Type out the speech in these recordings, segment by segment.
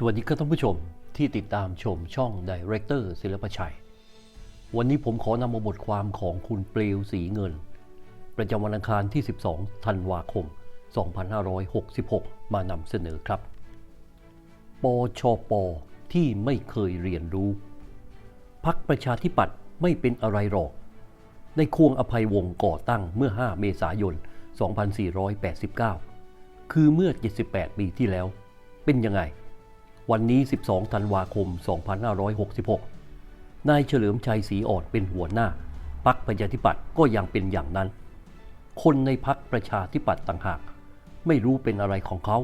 สวัสดีครับท่านผู้ชมที่ติดตามชมช่อง Director ศิลปชัย วันนี้ผมขอนำมาบทความของคุณเปลวสีเงิน ประจำวันอังคารที่ 12 ธันวาคม 2566 มานำเสนอครับ ปชป ที่ไม่เคยเรียนรู้ พักประชาธิปัตย์ไม่เป็นอะไรหรอกในควงอภัยวงศ์ก่อตั้งเมื่อ 5 เมษายน 2489 คือเมื่อ 78 ปีที่แล้ว เป็นยังไง วันนี้ 12 ธันวาคม 2566 นายเฉลิมชัยศรีอ่อนเป็นหัวหน้าพักประชาธิปัตย์ก็ยังเป็นอย่างนั้น คนในพักประชาธิปัตย์ต่างหาก ไม่รู้เป็นอะไรของเขา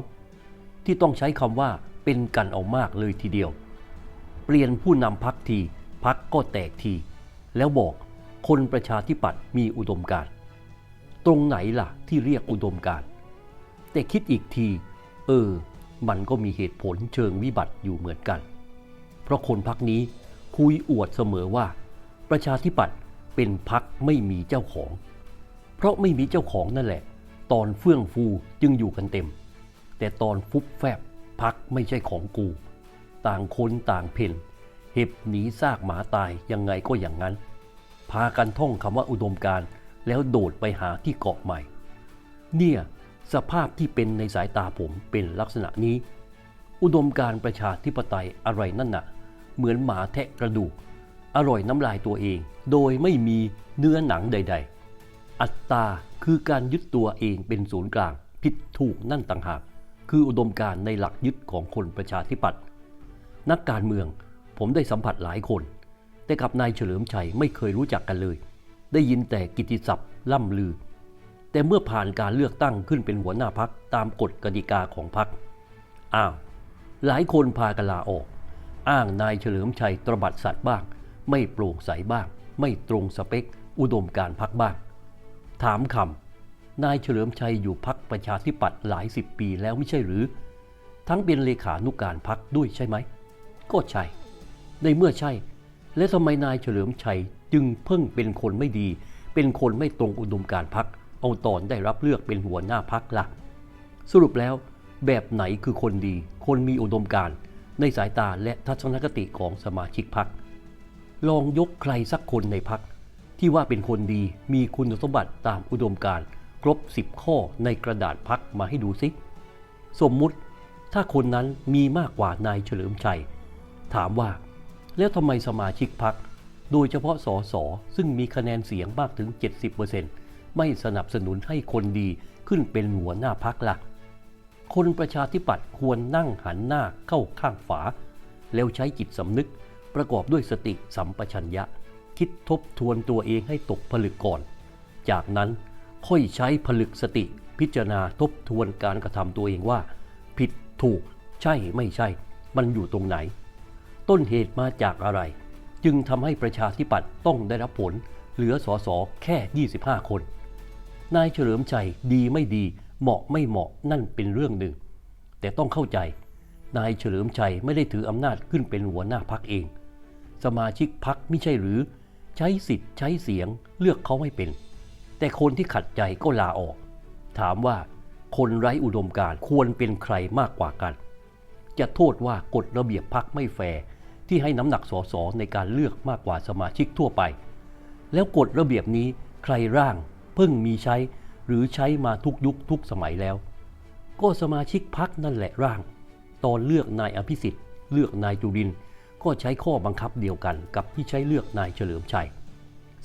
ที่ต้องใช้คำว่าเป็นกันเอามากเลยทีเดียว เปลี่ยนผู้นำพักทีพักก็แตกที แล้วบอกคนประชาธิปัตย์มีอุดมการ ตรงไหนล่ะที่เรียกอุดมการ แต่คิดอีกที เออ มันก็มีเหตุผลเชิงวิบัติอยู่เหมือนกัน เพราะคนพักนี้คุยอวดเสมอว่า ประชาธิปัตย์เป็นพักไม่มีเจ้าของ เพราะไม่มีเจ้าของนั่นแหละ ตอนเฟื่องฟูจึงอยู่กันเต็ม แต่ตอนฟุบแฟบพักไม่ใช่ของกู ต่างคนต่างเพ่นเห็บหนีซากหมาตายยังไงก็อย่างนั้น พากันท่องคำว่าอุดมการแล้วโดดไปหาที่เกาะใหม่ เนี่ย สภาพที่เป็นในสายตาผมเป็นลักษณะนี้ อุดมการประชาธิปไตยอะไรนั่นน่ะ เหมือนหมาแทะกระดูก อร่อยน้ำลายตัวเอง โดยไม่มีเนื้อหนังใด ๆ อัตตาคือการยึดตัวเองเป็นศูนย์กลาง ผิดถูกนั่นต่างหาก คืออุดมการในหลักยึดของคนประชาธิปัตย์นักการเมืองผมได้สัมผัสหลายคน แต่กับนายเฉลิมชัยไม่เคยรู้จักกันเลย ได้ยินแต่กิตติศัพท์ล่ำลือ แต่เมื่อผ่านการเลือกตั้งขึ้นเป็นหัวหน้าพักตามกฎกติกาของพักอ้าวหลายคนพากันลาออก อ้างนายเฉลิมชัยตรบัดสัตว์บ้าง ไม่โปร่งใสบ้าง ไม่ตรงสเปค อุดมการพักบ้าง ถามคำนายเฉลิมชัยอยู่พักประชาธิปัตย์หลายสิบปีแล้วไม่ใช่หรือ ทั้งเป็นเลขานุการพักด้วยใช่ไหม ก็ใช่ ในเมื่อใช่ และทำไมนายเฉลิมชัยจึงเพิ่งเป็นคนไม่ดี เป็นคนไม่ตรงอุดมการพัก เอาตอนได้รับเลือกเป็นหัวหน้าพักล่ะสรุปแล้วแบบไหนคือคนดี คนมีอุดมการณ์ในสายตาและทัศนคติของสมาชิกพัก ลองยกใครสักคนในพักที่ว่าเป็นคนดีมีคุณสมบัติตามอุดมการณ์ครบ 10 ข้อในกระดาษพักมาให้ดูสิสมมุติถ้าคนนั้นมีมากกว่านายเฉลิมชัย ถามว่า แล้วทำไมสมาชิกพัก โดยเฉพาะสสซึ่งมีคะแนนเสียงมากถึง 70% ไม่สนับสนุนให้คนดีขึ้นเป็นหัวหน้าพักล่ะคนประชาธิปัตย์ควรนั่งหันหน้าเข้าข้างฝา แล้วใช้จิตสำนึกประกอบด้วยสติสัมปชัญญะ คิดทบทวนตัวเองให้ตกผลึกก่อน จากนั้นค่อยใช้ผลึกสติพิจารณาทบทวนการกระทำตัวเองว่า ผิดถูกใช่ไม่ใช่ มันอยู่ตรงไหน ต้นเหตุมาจากอะไร จึงทำให้ประชาธิปัตย์ต้องได้รับผล เหลือสอสอแค่ 25 คน นายเฉลิมชัยดีไม่ดี เหมาะไม่เหมาะนั่นเป็นเรื่องหนึ่ง แต่ต้องเข้าใจ นายเฉลิมชัยไม่ได้ถืออำนาจขึ้นเป็นหัวหน้าพักเอง สมาชิกพักไม่ใช่หรือ ใช้สิทธิ์ใช้เสียงเลือกเขาให้เป็น แต่คนที่ขัดใจก็ลาออก ถามว่าคนไร้อุดมการควรเป็นใครมากกว่ากัน จะโทษว่ากฎระเบียบพักไม่แฟร์ที่ให้น้ำหนักสสในการเลือกมากกว่าสมาชิกทั่วไป แล้วกฎระเบียบนี้ใครร่าง เพิ่งมีใช้ หรือใช้มาทุกยุคทุกสมัยแล้ว ก็สมาชิกพักนั่นแหละร่าง ตอนเลือกนายอภิสิทธิ์ เลือกนายจุรินก็ใช้ข้อบังคับเดียวกันกับที่ใช้เลือกนายเฉลิมชัย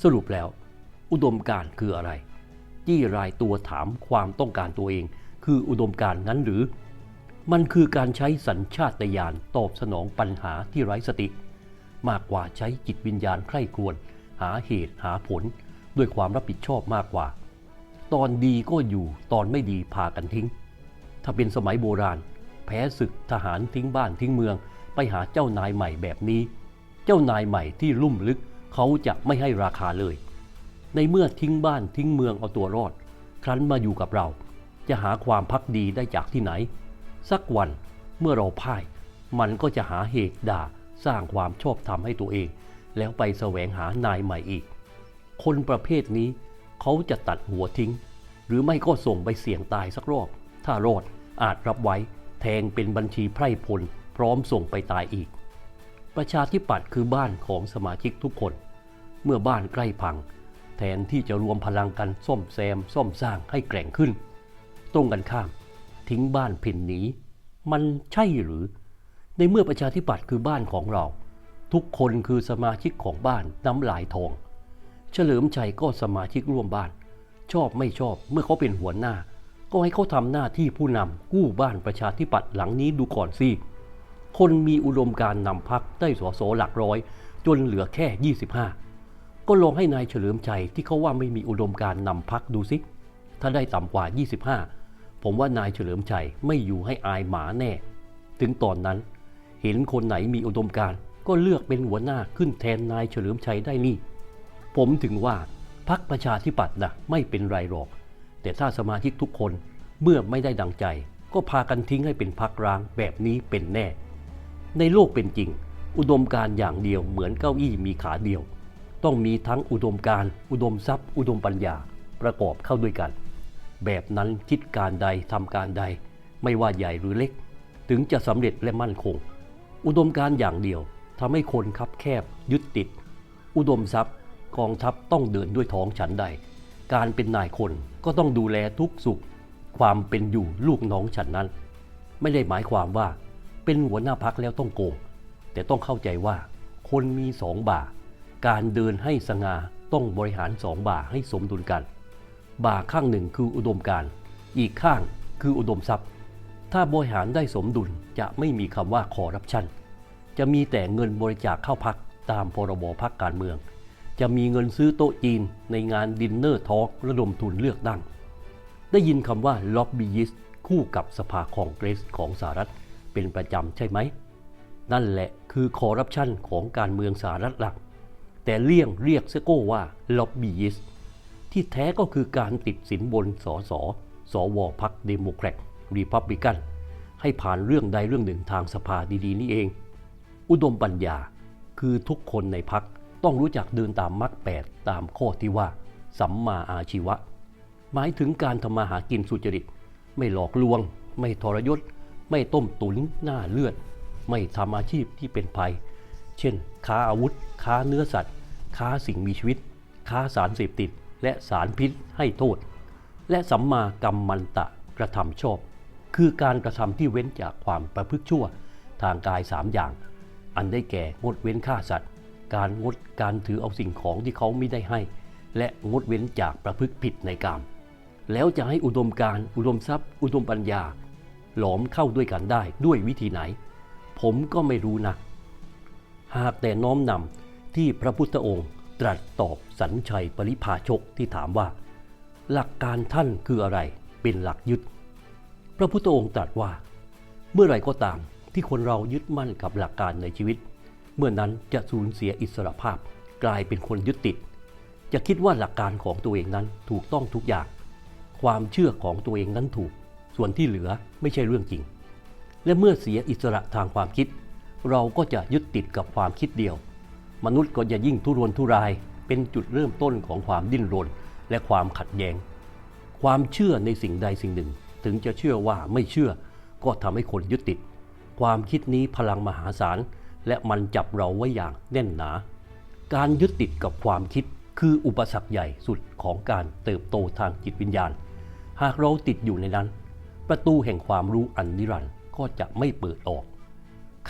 สรุปแล้ว อุดมการคืออะไร จี้รายตัวถามความต้องการตัวเอง คืออุดมการณ์นั้นหรือ มันคือการใช้สัญชาตญาณตอบสนองปัญหาที่ไร้สติ มากกว่าใช้จิตวิญญาณใคร่ครวญหาเหตุหาผล ด้วยความรับผิดชอบมากกว่า ตอนดีก็อยู่ตอนไม่ดีพากันทิ้ง ถ้าเป็นสมัยโบราณ แพ้ศึกทหารทิ้งบ้านทิ้งเมือง ไปหาเจ้านายใหม่แบบนี้ เจ้านายใหม่ที่ลุ่มลึกเขาจะไม่ให้ราคาเลย ในเมื่อทิ้งบ้านทิ้งเมืองเอาตัวรอด ครั้นมาอยู่กับเรา จะหาความพักดีได้จากที่ไหน สักวันเมื่อเราพ่าย มันก็จะหาเหตุด่าสร้างความชอบธรรมให้ตัวเอง แล้วไปแสวงหานายใหม่อีก คนประเภทนี้ เขาจะตัดหัวทิ้ง หรือไม่ก็ส่งไปเสี่ยงตายสักรอบ ถ้ารอดอาจรับไว้แทงเป็นบัญชีไพร่พล พร้อมส่งไปตายอีก ประชาธิปัตย์คือบ้านของสมาชิกทุกคน เมื่อบ้านใกล้พัง แทนที่จะรวมพลังกันซ่อมแซมซ่อมสร้างให้แกร่งขึ้น ตรงกันข้าม ทิ้งบ้านเพ่นหนีมันใช่หรือ ในเมื่อประชาธิปัตย์คือบ้านของเรา ทุกคนคือสมาชิกของบ้านน้ำลายทอง เฉลิมชัยก็สมาชิกร่วมบ้าน ชอบไม่ชอบเมื่อเขาเป็นหัวหน้า ก็ให้เขาทำหน้าที่ผู้นำกู้บ้านประชาธิปัตย์หลังนี้ดูก่อนสิคนมีอุดมการนำพักได้สสหลักร้อย จนเหลือแค่ 25 ก็ลองให้นายเฉลิมชัยที่เขาว่าไม่มีอุดมการนำพักดูสิ ถ้าได้ต่ำกว่า 25 ผมว่านายเฉลิมชัยไม่อยู่ให้อายหมาแน่ ถึงตอนนั้น เห็นคนไหนมีอุดมการก็เลือกเป็นหัวหน้าขึ้นแทนนายเฉลิมชัยได้นี่ ผมถึงว่าพักประชาธิปัตย์นะไม่เป็นไรหรอก แต่ถ้าสมาชิกทุกคนเมื่อไม่ได้ดังใจ ก็พากันทิ้งให้เป็นพักร้างแบบนี้เป็นแน่ ในโลกเป็นจริง อุดมการ์อย่างเดียวเหมือนเก้าอี้มีขาเดียว ต้องมีทั้งอุดมการ์อุดมทรัพย์ อุดมปัญญาประกอบเข้าด้วยกัน แบบนั้นคิดการใดทำการใด ไม่ว่าใหญ่หรือเล็ก ถึงจะสำเร็จและมั่นคง อุดมการ์อย่างเดียวทำให้คนคับแคบยึดติด อุดมทรัพย์ กองทัพต้องเดินด้วยท้องฉันใด การเป็นนายคนก็ต้องดูแลทุกสุข ความเป็นอยู่ลูกน้องฉันนั้น ไม่ได้หมายความว่าเป็นหัวหน้าพักแล้วต้องโกง แต่ต้องเข้าใจว่า คนมีสองบ่า การเดินให้สง่าต้องบริหารสองบ่าให้สมดุลกัน บ่าข้างหนึ่งคืออุดมการอีกข้างคืออุดมทรัพย์ ถ้าบริหารได้สมดุลจะไม่มีคำว่าคอร์รัปชันจะมีแต่เงินบริจาคเข้าพักตามพรบพักการเมือง จะมีเงินซื้อโต๊ะจีนในงานดินเนอร์ทอล์กระดมทุนเลือกตั้ง ได้ยินคำว่าล็อบบี้ยิสคู่กับสภาคองเกรสของสหรัฐเป็นประจำใช่ไหม นั่นแหละคือคอร์รัปชันของการเมืองสหรัฐหลัก แต่เลี่ยงเรียกเซโก้ว่าล็อบบี้ยิสที่แท้ก็คือการติดสินบนสสสวพักเดโมแครตรีพับลิกัน ให้ผ่านเรื่องใดเรื่องหนึ่งทางสภาดีๆ นี่เอง อุดมปัญญาคือทุกคนในพัก ต้องรู้จักเดินตามมรรคแปดตามข้อที่ว่า สัมมาอาชีวะ หมายถึงการทำมาหากินสุจริต ไม่หลอกลวง ไม่ทรยศ ไม่ต้มตุนหน้าเลือด ไม่ทำอาชีพที่เป็นภัย เช่น ค้าอาวุธ ค้าเนื้อสัตว์ ค้าสิ่งมีชีวิต ค้าสารเสพติด และสารพิษให้โทษ และสัมมากรรมมันตะกระทำชอบ คือการกระทำที่เว้นจากความประพฤติชั่วทางกายสามอย่าง อันได้แก่งดเว้นฆ่าสัตว์ การงดการถือเอาสิ่งของที่เขาไม่ได้ให้ และงดเว้นจากประพฤติผิดในกาม แล้วจะให้อุดมการอุดมทรัพย์ อุดมปัญญา หลอมเข้าด้วยกันได้ด้วยวิธีไหน ผมก็ไม่รู้นะ หากแต่น้อมนำที่พระพุทธองค์ตรัสตอบสัญชัยปริภาชกที่ถามว่า หลักการท่านคืออะไรเป็นหลักยึด พระพุทธองค์ตรัสว่า เมื่อไรก็ตามที่คนเรายึดมั่นกับหลักการในชีวิต เมื่อนั้นจะสูญเสียอิสรภาพกลายเป็นคนยึดติด จะคิดว่าหลักการของตัวเองนั้นถูกต้องทุกอย่าง ความเชื่อของตัวเองนั้นถูก ส่วนที่เหลือไม่ใช่เรื่องจริง และเมื่อเสียอิสระทางความคิด เราก็จะยึดติดกับความคิดเดียว มนุษย์ก็จะยิ่งทุรนทุรายเป็นจุดเริ่มต้นของความดิ้นรนและความขัดแย้ง ความเชื่อในสิ่งใดสิ่งหนึ่ง ถึงจะเชื่อว่าไม่เชื่อก็ทำให้คนยึดติด ความคิดนี้พลังมหาศาล และมันจับเราไว้อย่างแน่นหนา การยึดติดกับความคิดคืออุปสรรคใหญ่สุดของการเติบโตทางจิตวิญญาณ หากเราติดอยู่ในนั้น ประตูแห่งความรู้อันนิรันด์ก็จะไม่เปิดออก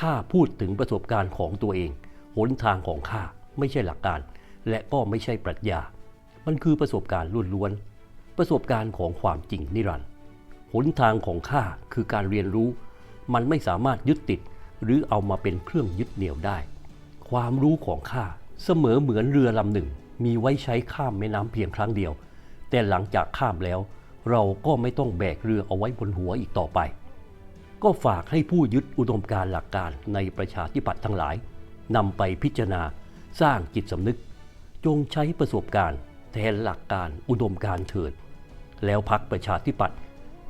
ข้าพูดถึงประสบการณ์ของตัวเอง หนทางของข้าไม่ใช่หลักการ และก็ไม่ใช่ปรัชญา มันคือประสบการณ์ล้วนๆ ประสบการณ์ของความจริงนิรันด์หนทางของข้าคือการเรียนรู้ มันไม่สามารถยึดติด หรือเอามาเป็นเครื่องยึดเหนี่ยวได้ ความรู้ของข้าเสมอเหมือนเรือลำหนึ่ง มีไว้ใช้ข้ามแม่น้ำเพียงครั้งเดียว แต่หลังจากข้ามแล้ว เราก็ไม่ต้องแบกเรือเอาไว้บนหัวอีกต่อไป ก็ฝากให้ผู้ยึดอุดมการหลักการในประชาธิปัตย์ทั้งหลายนำไปพิจารณาสร้างจิตสำนึก จงใช้ประสบการณ์ แทนหลักการอุดมการเถิด แล้วพักประชาธิปัตย์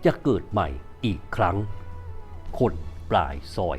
จะเกิดใหม่อีกครั้ง คนปลายซอย